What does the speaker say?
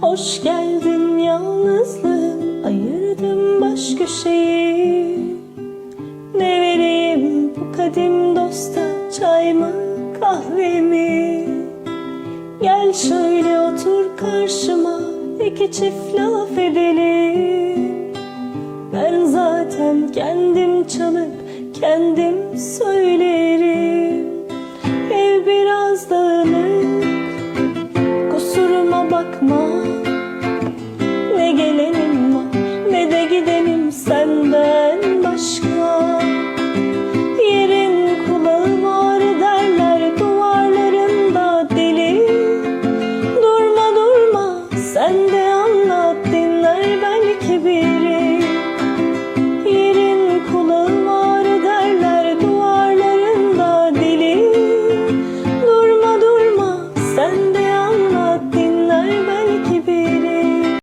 Hoş geldin yalnızlığım Ayırdım baş köşeyi. Ne vereyim bu kadim dosta Çay mı kahve mi Gel şöyle otur karşıma iki çift laf edelim. Ben zaten kendim çalıp kendim söylerim. Ev biraz dağınık kusuruma bakma send